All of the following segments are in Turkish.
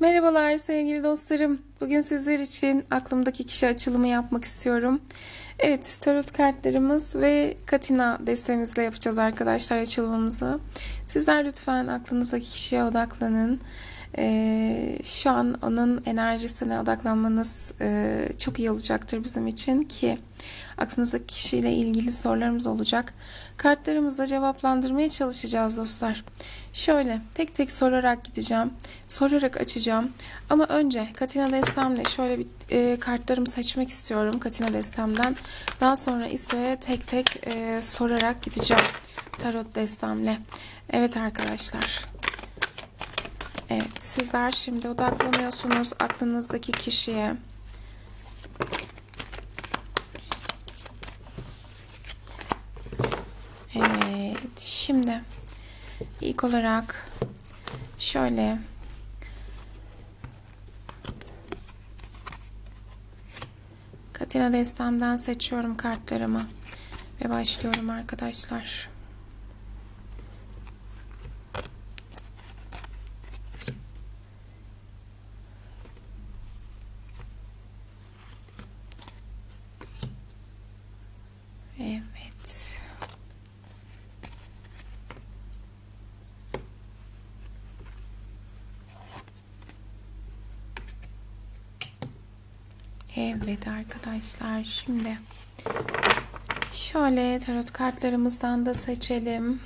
Merhabalar sevgili dostlarım. Bugün sizler için aklımdaki kişi açılımı yapmak istiyorum. Evet, tarot kartlarımız ve Katina destemizle yapacağız arkadaşlar açılımımızı. Sizler lütfen aklınızdaki kişiye odaklanın. Ee, şu an onun enerjisine odaklanmanız e, çok iyi olacaktır bizim için ki aklınızdaki kişiyle ilgili sorularımız olacak. Kartlarımızla cevaplandırmaya çalışacağız dostlar. Şöyle tek tek sorarak gideceğim. Sorarak açacağım. Ama önce Katina destemle şöyle bir e, kartlarımı seçmek istiyorum Katina destemden. Daha sonra ise tek tek e, sorarak gideceğim tarot destemle. Evet arkadaşlar. Evet sizler şimdi odaklanıyorsunuz aklınızdaki kişiye. Evet şimdi ilk olarak şöyle Katina destemden seçiyorum kartlarımı ve başlıyorum arkadaşlar. Evet. Evet arkadaşlar şimdi şöyle tarot kartlarımızdan da seçelim.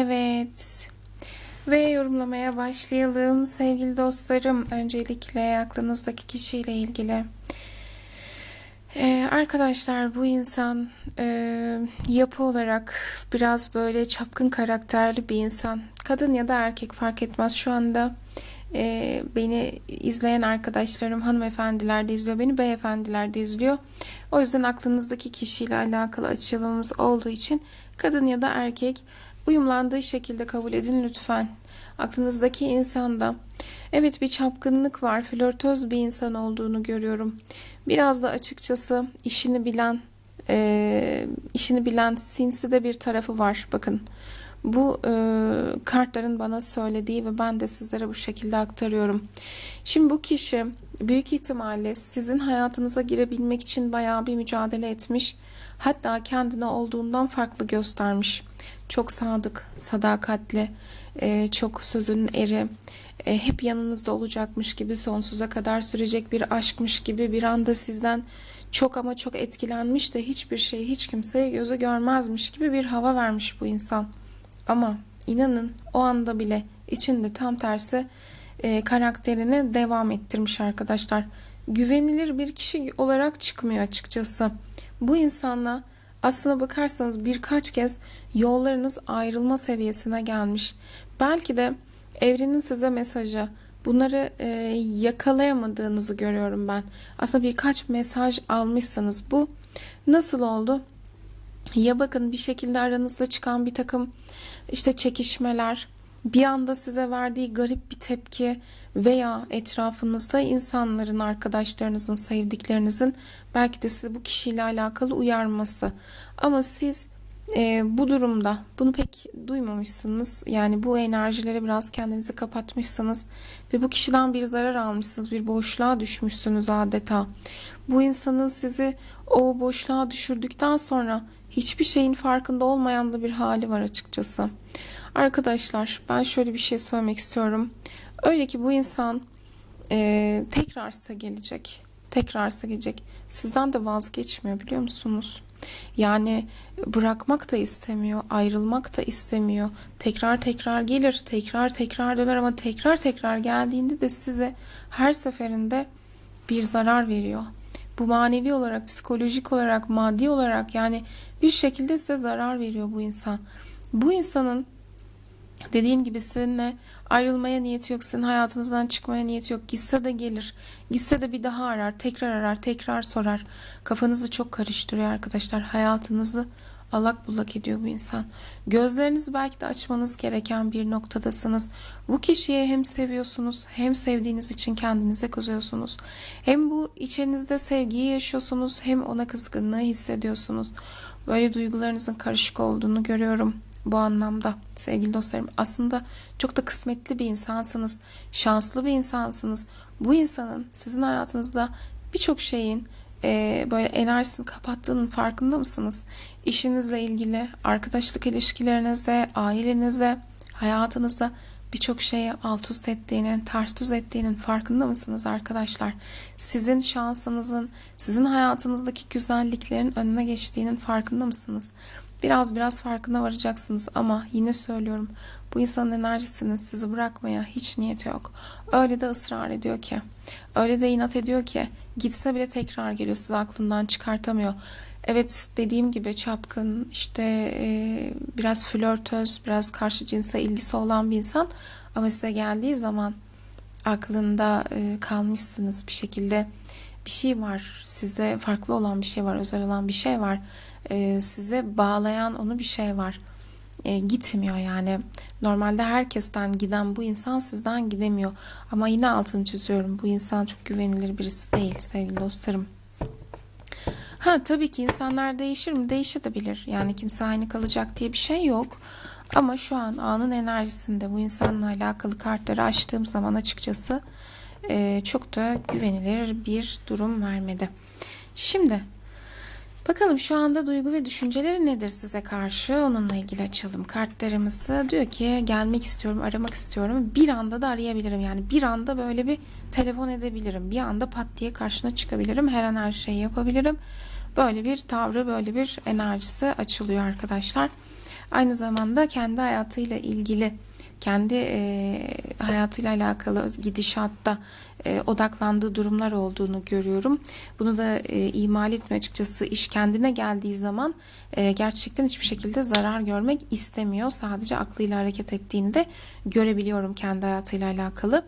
Evet. Ve yorumlamaya başlayalım sevgili dostlarım. Öncelikle aklınızdaki kişiyle ilgili. Ee, arkadaşlar bu insan e, yapı olarak biraz böyle çapkın karakterli bir insan. Kadın ya da erkek fark etmez. Şu anda e, beni izleyen arkadaşlarım hanımefendiler de izliyor. Beni beyefendiler de izliyor. O yüzden aklınızdaki kişiyle alakalı açılımımız olduğu için kadın ya da erkek uyumlandığı şekilde kabul edin lütfen. Aklınızdaki insanda evet bir çapkınlık var, flörtöz bir insan olduğunu görüyorum. Biraz da açıkçası işini bilen, e, işini bilen sinsi de bir tarafı var. Bakın bu e, kartların bana söylediği ve ben de sizlere bu şekilde aktarıyorum. Şimdi bu kişi büyük ihtimalle sizin hayatınıza girebilmek için bayağı bir mücadele etmiş. Hatta kendine olduğundan farklı göstermiş. Çok sadık, sadakatli, e, çok sözünün eri, e, hep yanınızda olacakmış gibi sonsuza kadar sürecek bir aşkmış gibi bir anda sizden çok ama çok etkilenmiş de hiçbir şey hiç kimseye gözü görmezmiş gibi bir hava vermiş bu insan. Ama inanın o anda bile içinde tam tersi e, karakterini devam ettirmiş arkadaşlar. Güvenilir bir kişi olarak çıkmıyor açıkçası. Bu insanla aslına bakarsanız birkaç kez yollarınız ayrılma seviyesine gelmiş. Belki de evrenin size mesajı bunları e, yakalayamadığınızı görüyorum ben. Aslında birkaç mesaj almışsanız bu nasıl oldu? Ya bakın bir şekilde aranızda çıkan bir takım işte çekişmeler, bir anda size verdiği garip bir tepki veya etrafınızda insanların, arkadaşlarınızın, sevdiklerinizin belki de sizi bu kişiyle alakalı uyarması. Ama siz e, bu durumda bunu pek duymamışsınız. Yani bu enerjilere biraz kendinizi kapatmışsınız ve bu kişiden bir zarar almışsınız, bir boşluğa düşmüşsünüz adeta. Bu insanın sizi o boşluğa düşürdükten sonra hiçbir şeyin farkında olmayan da bir hali var açıkçası. Arkadaşlar ben şöyle bir şey söylemek istiyorum. Öyle ki bu insan e, tekrar size gelecek. Tekrar size gelecek. Sizden de vazgeçmiyor biliyor musunuz? Yani bırakmak da istemiyor, ayrılmak da istemiyor. Tekrar tekrar gelir, tekrar tekrar döner ama tekrar tekrar geldiğinde de size her seferinde bir zarar veriyor. Bu manevi olarak, psikolojik olarak, maddi olarak yani bir şekilde size zarar veriyor bu insan. Bu insanın Dediğim gibi sizinle ayrılmaya niyeti yok, sizin hayatınızdan çıkmaya niyeti yok. Gitse de gelir, gitse de bir daha arar, tekrar arar, tekrar sorar. Kafanızı çok karıştırıyor arkadaşlar. Hayatınızı allak bullak ediyor bu insan. Gözlerinizi belki de açmanız gereken bir noktadasınız. Bu kişiyi hem seviyorsunuz hem sevdiğiniz için kendinize kızıyorsunuz. Hem bu içinizde sevgiyi yaşıyorsunuz hem ona kızgınlığı hissediyorsunuz. Böyle duygularınızın karışık olduğunu görüyorum bu anlamda sevgili dostlarım. Aslında çok da kısmetli bir insansınız. Şanslı bir insansınız. Bu insanın sizin hayatınızda birçok şeyin e, böyle enerjisini kapattığının farkında mısınız? İşinizle ilgili, arkadaşlık ilişkilerinizde, ailenizde, hayatınızda birçok şeyi alt üst ettiğinin, ters düz ettiğinin farkında mısınız arkadaşlar? Sizin şansınızın, sizin hayatınızdaki güzelliklerin önüne geçtiğinin farkında mısınız? Biraz biraz farkına varacaksınız ama yine söylüyorum bu insanın enerjisinin sizi bırakmaya hiç niyeti yok. Öyle de ısrar ediyor ki, öyle de inat ediyor ki gitse bile tekrar geliyor sizi aklından çıkartamıyor. Evet dediğim gibi çapkın işte e, biraz flörtöz biraz karşı cinse ilgisi olan bir insan. Ama size geldiği zaman aklında e, kalmışsınız bir şekilde. Bir şey var sizde farklı olan bir şey var özel olan bir şey var. E, size bağlayan onu bir şey var e, gitmiyor yani normalde herkesten giden bu insan sizden gidemiyor ama yine altını çiziyorum bu insan çok güvenilir birisi değil sevgili dostlarım. Ha tabii ki insanlar değişir mi? Değişebilir. Yani kimse aynı kalacak diye bir şey yok. Ama şu an anın enerjisinde bu insanla alakalı kartları açtığım zaman açıkçası e, çok da güvenilir bir durum vermedi. Şimdi bakalım şu anda duygu ve düşünceleri nedir size karşı? Onunla ilgili açalım kartlarımızı. Diyor ki gelmek istiyorum, aramak istiyorum. Bir anda da arayabilirim. Yani bir anda böyle bir telefon edebilirim. Bir anda pat diye karşına çıkabilirim. Her an her şeyi yapabilirim. Böyle bir tavrı, böyle bir enerjisi açılıyor arkadaşlar. Aynı zamanda kendi hayatıyla ilgili, kendi e, hayatıyla alakalı gidişatta e, odaklandığı durumlar olduğunu görüyorum. Bunu da e, imal etmiyor açıkçası. İş kendine geldiği zaman e, gerçekten hiçbir şekilde zarar görmek istemiyor. Sadece aklıyla hareket ettiğini de görebiliyorum kendi hayatıyla alakalı.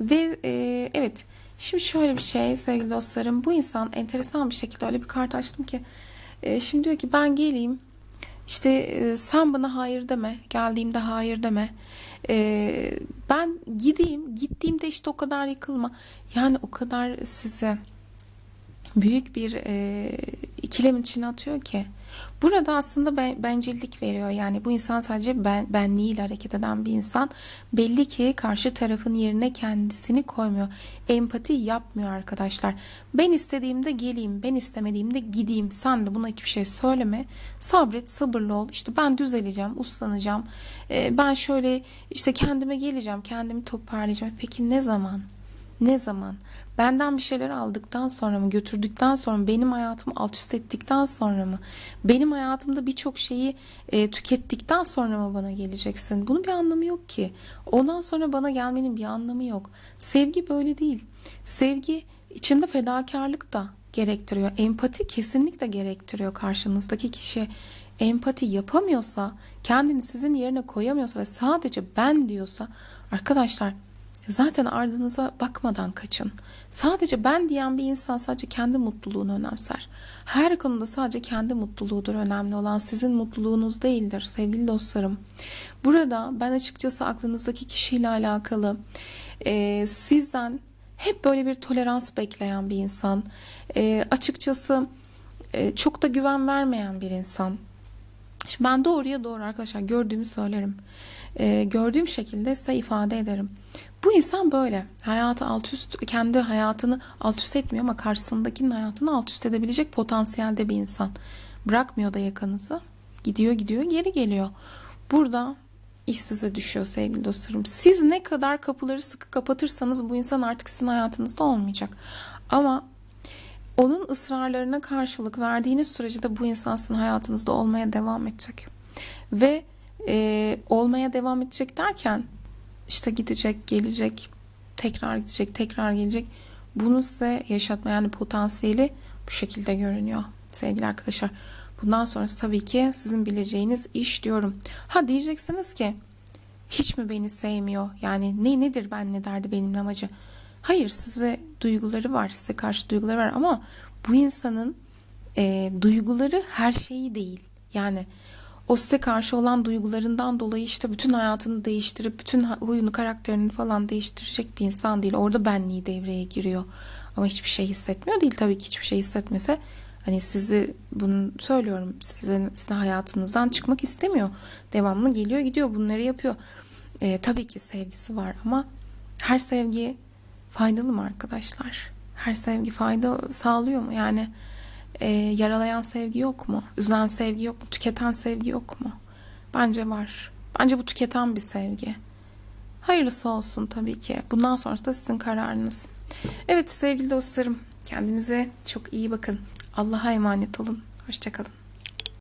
Ve e, evet Şimdi şöyle bir şey sevgili dostlarım. Bu insan enteresan bir şekilde öyle bir kart açtım ki. E, şimdi diyor ki ben geleyim. İşte e, sen bana hayır deme. Geldiğimde hayır deme. E, ben gideyim. Gittiğimde işte o kadar yıkılma. Yani o kadar size büyük bir e, ikilemin içine atıyor ki. Burada aslında ben, bencillik veriyor. Yani bu insan sadece ben, benliğiyle hareket eden bir insan. Belli ki karşı tarafın yerine kendisini koymuyor. Empati yapmıyor arkadaşlar. Ben istediğimde geleyim, ben istemediğimde gideyim. Sen de buna hiçbir şey söyleme. Sabret, sabırlı ol. İşte ben düzeleceğim, uslanacağım. Ee, ben şöyle işte kendime geleceğim, kendimi toparlayacağım. Peki ne zaman? Ne zaman? Benden bir şeyler aldıktan sonra mı, götürdükten sonra mı, benim hayatımı alt üst ettikten sonra mı, benim hayatımda birçok şeyi e, tükettikten sonra mı bana geleceksin? Bunun bir anlamı yok ki. Ondan sonra bana gelmenin bir anlamı yok. Sevgi böyle değil. Sevgi içinde fedakarlık da gerektiriyor. Empati kesinlikle gerektiriyor karşınızdaki kişi. Empati yapamıyorsa, kendini sizin yerine koyamıyorsa ve sadece ben diyorsa arkadaşlar Zaten ardınıza bakmadan kaçın. Sadece ben diyen bir insan sadece kendi mutluluğunu önemser. Her konuda sadece kendi mutluluğudur önemli olan sizin mutluluğunuz değildir sevgili dostlarım. Burada ben açıkçası aklınızdaki kişiyle alakalı e, sizden hep böyle bir tolerans bekleyen bir insan. E, açıkçası e, çok da güven vermeyen bir insan. Şimdi ben doğruya doğru arkadaşlar gördüğümü söylerim. E, gördüğüm şekilde size ifade ederim. Bu insan böyle. Hayatı alt üst, kendi hayatını alt üst etmiyor ama karşısındakinin hayatını alt üst edebilecek potansiyelde bir insan. Bırakmıyor da yakanızı. Gidiyor gidiyor geri geliyor. Burada iş size düşüyor sevgili dostlarım. Siz ne kadar kapıları sıkı kapatırsanız bu insan artık sizin hayatınızda olmayacak. Ama onun ısrarlarına karşılık verdiğiniz sürece de bu insan sizin hayatınızda olmaya devam edecek. Ve e, olmaya devam edecek derken işte gidecek, gelecek, tekrar gidecek, tekrar gelecek. Bunu size yaşatma yani potansiyeli bu şekilde görünüyor sevgili arkadaşlar. Bundan sonrası tabii ki sizin bileceğiniz iş diyorum. Ha diyeceksiniz ki Hiç mi beni sevmiyor? Yani ne nedir ben ne derdi benim amacı? Hayır size duyguları var. Size karşı duyguları var ama bu insanın e, duyguları her şeyi değil. Yani o size karşı olan duygularından dolayı işte bütün hayatını değiştirip bütün huyunu karakterini falan değiştirecek bir insan değil. Orada benliği devreye giriyor. Ama hiçbir şey hissetmiyor değil tabii ki hiçbir şey hissetmese hani sizi bunu söylüyorum sizin, sizin hayatınızdan çıkmak istemiyor. Devamlı geliyor gidiyor bunları yapıyor. Ee, tabii ki sevgisi var ama her sevgi faydalı mı arkadaşlar? Her sevgi fayda sağlıyor mu? Yani e, yaralayan sevgi yok mu? Üzen sevgi yok mu? Tüketen sevgi yok mu? Bence var. Bence bu tüketen bir sevgi. Hayırlısı olsun tabii ki. Bundan sonrası da sizin kararınız. Evet sevgili dostlarım, kendinize çok iyi bakın. Allah'a emanet olun. Hoşçakalın.